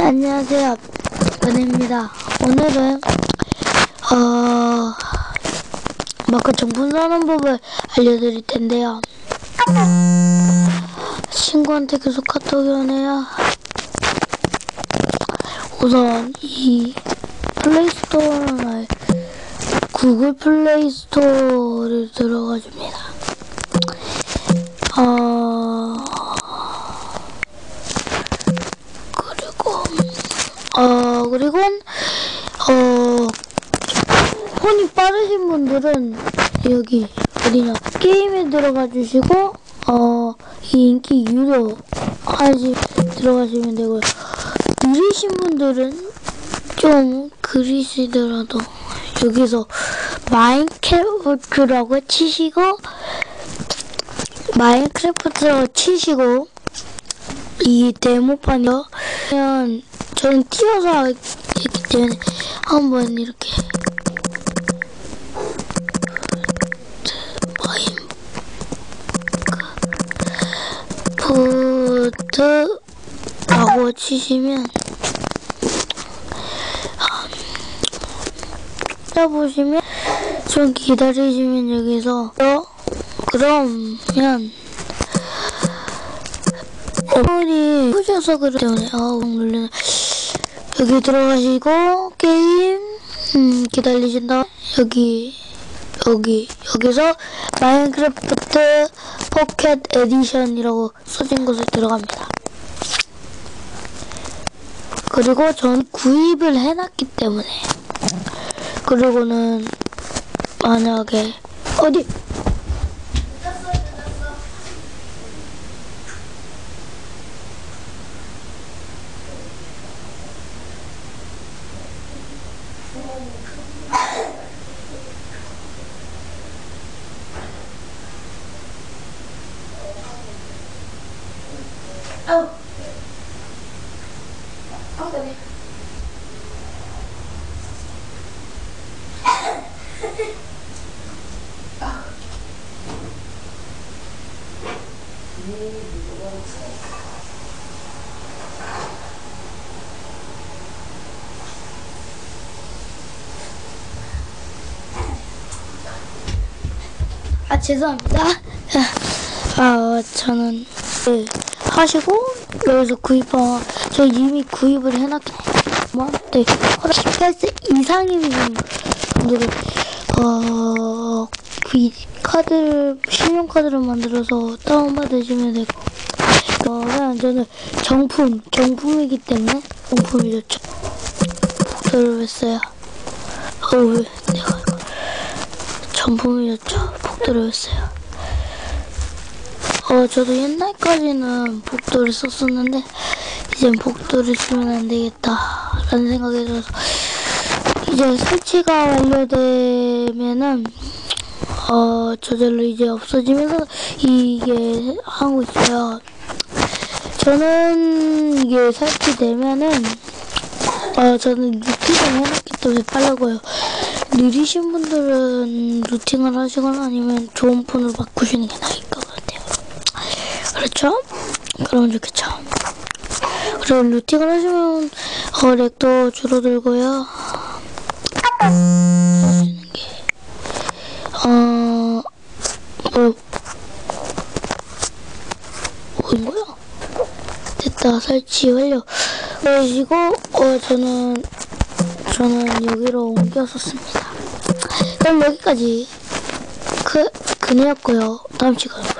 안녕하세요. 은혜입니다. 오늘은, 어, 마크 정품 사는 법을 알려드릴 텐데요. 친구한테 계속 카톡이 오네요. 우선, 이 플레이스토어나 구글 플레이스토어를 들어가 줍니다. 어, 그리고 어 그리고 어 폰이 빠르신 분들은 여기 어디냐 게임에 들어가 주시고 어 이 인기 유료 하시 들어가시면 되고요 느리신 분들은 좀 그리시더라도 여기서 마인크래프트라고 치시고 마인크래프트라고 치시고 이 데모판이요. 저는 띄어서 했기 때문에 한번 이렇게 마인크래프트라고 치시면 보시면 좀 기다리시면 여기서 어? 그러면 어머니 푸셔서 그러기 때문에 아우 놀래네. 여기 들어가시고 게임 음, 기다리신 다음 여기 여기 여기서 마인크래프트 포켓 에디션이라고 써진 곳을 들어갑니다. 그리고 전 구입을 해놨기 때문에. 그리고는 만약에 어디 아 죄송합니다. 아 저는 네, 하시고 여기서 구입한 저 이미 구입을 해놨기 때문에 허락 18세 이상이신 분들은 어 그 카드를 신용카드를 만들어서 다운받으시면 되고 그러면 저는 정품 정품이기 때문에 정품이 좋죠. 복도를 했어요. 어왜 내가 이거 정품이었죠. 복도를 했어요. 어, 저도 옛날까지는 복도를 썼었는데, 이젠 복도를 쓰면 안 되겠다. 라는 생각이 들어서, 이제 설치가 완료되면은, 어, 저절로 이제 없어지면서, 이게 하고 있어요. 저는 이게 설치되면은, 어, 저는 루팅을 해놨기 때문에 빠르고요. 느리신 분들은 루팅을 하시거나 아니면 좋은 폰으로 바꾸시는 게 같아요. 그렇죠? 그러면 좋겠죠. 그리고 루팅을 하시면 어, 렉도 줄어들고요. 어, 뭐, 뭐인 거야? 됐다 설치 완료. 그러시고 어 저는 저는 여기로 옮겼었습니다. 그럼 여기까지 그 그네였고요. 다음 시간에.